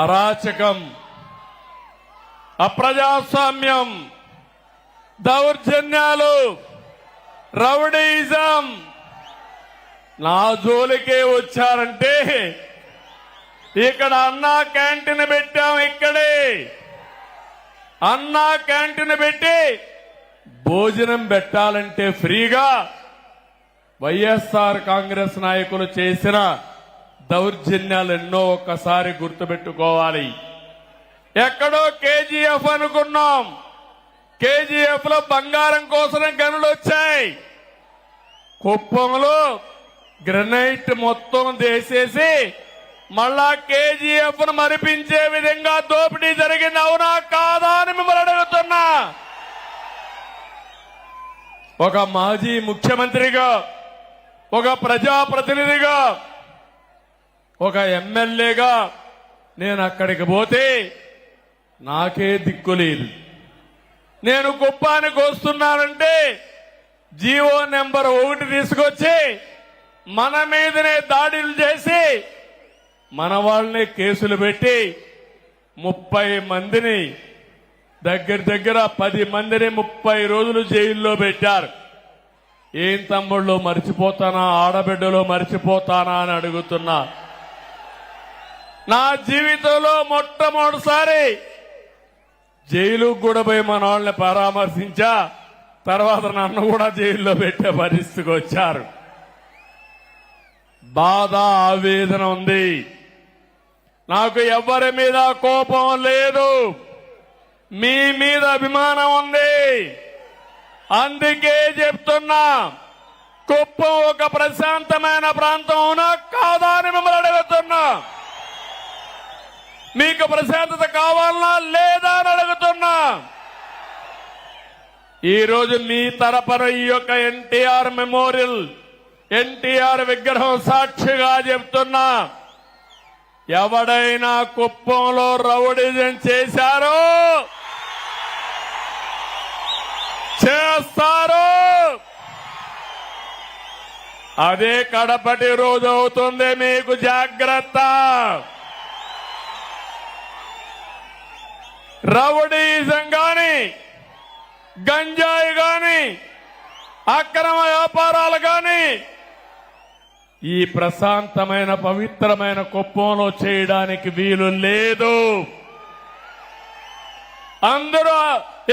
అరాచకం అప్రజాస్వామ్యం దౌర్జన్యాలు రౌడీజం. నా జోలికే వచ్చారంటే ఇక్కడ అన్నా క్యాంటీన్ పెట్టాం ఇక్కడే. అన్నా క్యాంటీన్ పెట్టి భోజనం పెట్టాలంటే ఫ్రీగా వైఎస్ఆర్ కాంగ్రెస్ నాయకులు చేసిన దౌర్జన్యాలు ఎన్నో ఒక్కసారి గుర్తుపెట్టుకోవాలి. ఎక్కడో కేజీఎఫ్ అనుకున్నాం. కేజీఎఫ్లో బంగారం కోసం గనులు వచ్చాయి. కుప్పంలో గ్రనైట్ మొత్తం చేసేసి మళ్ళా కేజీఎఫ్ను మరిపించే విధంగా దోపిడీ జరిగింది. అవునా కాదా అని మిమ్మల్ని అడుగుతున్నా. ఒక మాజీ ముఖ్యమంత్రిగా ఒక ప్రజాప్రతినిధిగా ఒక ఎమ్మెల్యేగా నేను అక్కడికి పోతే నాకే దిక్కు లేదు. నేను కుప్పానికి వస్తున్నానంటే జీవో నెంబర్ ఒకటి తీసుకొచ్చి మన మీదనే దాడులు చేసి మన వాళ్ళని కేసులు పెట్టి ముప్పై మందిని దగ్గర దగ్గర పది మందిని ముప్పై రోజులు జైల్లో పెట్టారు. ఏం తమ్ముళ్ళు మర్చిపోతానా? ఆడబిడ్డలో మర్చిపోతానా అని అడుగుతున్నా. నా జీవితంలో మొట్టమొదటిసారి జైలు కూడా పోయి మన వాళ్ళని పరామర్శించా తర్వాత నన్ను కూడా జైల్లో పెట్టే పరిస్థితికి వచ్చారు. బాధ ఆవేదన ఉంది. నాకు ఎవరి మీద కోపం లేదు. మీ మీద అభిమానం ఉంది. అందుకే చెప్తున్నా కుప్పం ఒక ప్రశాంతమైన ప్రాంతం అవునా? కాదా అని మిమ్మల్ని అడుగుతున్నా. మీకు ప్రశాంతత కావాలనా లేదా అని అడుగుతున్నా. ఈ రోజు మీ తరపున ఈ యొక్క ఎన్టీఆర్ మెమోరియల్ ఎన్టీఆర్ విగ్రహం సాక్షిగా చెప్తున్నా. ఎవడైనా కుప్పంలో రౌడిజం చేశారో చేస్తారు. అదే కడపటి రోజు అవుతుంది మీకు జాగ్రత్త. రౌడీజం గాని గంజాయి గాని అక్రమ వ్యాపారాలు గాని ఈ ప్రశాంతమైన పవిత్రమైన కుప్పంలో చేయడానికి వీలు లేదు. అందరూ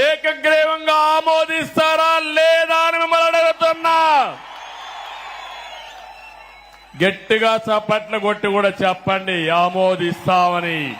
ఏకగ్రీవంగా ఆమోదిస్తారా లేదా అని మిమ్మల్ని అడుగుతున్నా. గట్టిగా చప్పట్లు కొట్టి కూడా చెప్పండి ఆమోదిస్తామని.